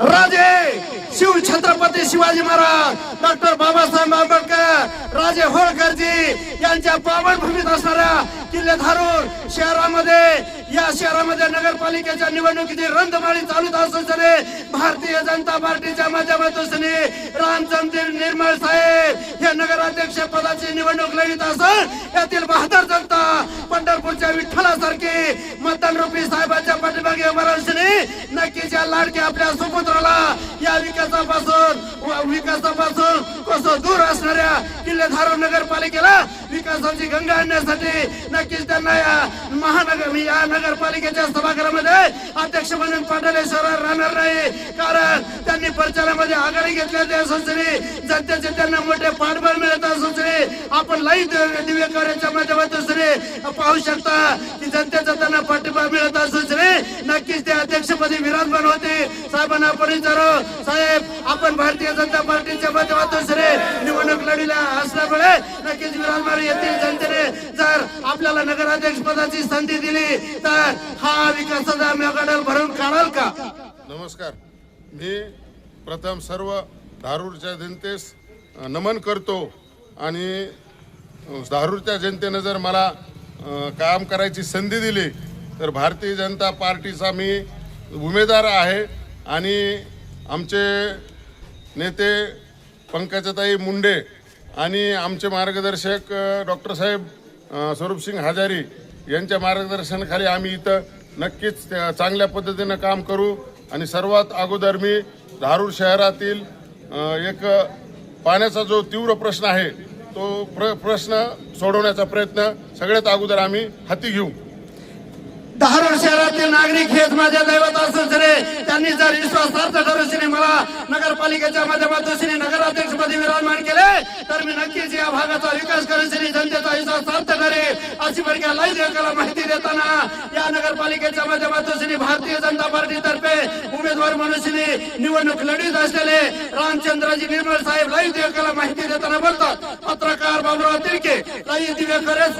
राजे! शिव छत्रपती शिवाजी महाराज डॉक्टर बाबासाहेब आंबेडकर राजे होळकरजी यांच्या पावनभूमीत असणाऱ्या किल्ले धारून शहरामध्ये या शहरामध्ये नगरपालिकेच्या निवडणुकीची रंधमाळी चालूच असताना भारतीय जनता पार्टीच्या माध्यमातून रामचंद्र निर्मळ साहेब हे नगराध्यक्ष पदाची निवडणूक लढित असून यातील बहादर जनता पंढरपूरच्या विठ्ठलासारखी मतदान रूपी साहेबांच्या पाठीमागे उभा नक्कीच या लाडक्या आपल्या सुपुत्राला या विकासापासून विकासापासून कसं दूर असणाऱ्या किल्लेधारून नगरपालिकेला विकासाची गंगा आणण्यासाठी नक्कीच त्यांना या महानगर या नगरपालिकेच्या सभागृहामध्ये अध्यक्ष म्हणून पाटलेश्वर राहणार नाही. कारण त्यांनी प्रचारामध्ये आघाडी घेतल्या त्या तरी जनतेचे त्यांना मोठे पाठबळ मिळत असून आपण लाईव्ह दिव्य कार्याच्या माध्यमातून रे पाहू शकता की जनतेचा त्यांना पाठिंबा मिळत असून रे नक्कीच ते अध्यक्षपदी विराजमान होते. साहेबांना आपण विचारू. साहेब आपण भारतीय जनता पार्टीच्या माध्यमातून रे निवडणूक लढीला असल्यामुळे नक्कीच विराजमान येथील जनतेने जर आपल्याला नगराध्यक्ष पदाची संधी दिली तर हा विकासाचा मेगाडल भरून काढाल का? नमस्कार. मी प्रथम सर्व धारूरच्या जनतेस नमन करतो. आणि धारूरच्या जनतेनं जर मला काम करायची संधी दिली तर भारतीय जनता पार्टीचा मी उमेदवार आहे. आणि आमचे नेते पंकजाताई मुंडे आणि आमचे मार्गदर्शक डॉक्टर साहेब स्वरूपसिंग हजारी यांच्या मार्गदर्शनाखाली आम्ही इथं नक्कीच चांगल्या पद्धतीनं काम करू. आणि सर्वात अगोदर मी धारूर शहरातील एक पाण्याचा जो तीव्र प्रश्न आहे तो प्र प्रश्न सोडवण्याचा प्रयत्न सगळ्यात अगोदर आम्ही हाती घेऊ. धारूर शहरातील नागरिक हेच माझ्या दैवत असून तरी त्यांनी जर विश्वासार्थ ठरवून मला नगरपालिकेच्या माध्यमातून श्री नगराध्यक्षपदी विराजमान केले तर मी नक्कीच या भागाचा विकास करून श्री जनतेचा विश्वास आदिवासी करेल देवकाला माहिती देताना या नगरपालिकेच्या माध्यमातून भारतीय जनता पार्टीतर्फे उमेदवार म्हणून निवडणूक लढीत असलेले रामचंद्रजी निर्मळ साहेब लाईव्ह देवकाला माहिती देताना बोलतात. पत्रकार बाबुराव तिरके लाईव्ह दिवेकरच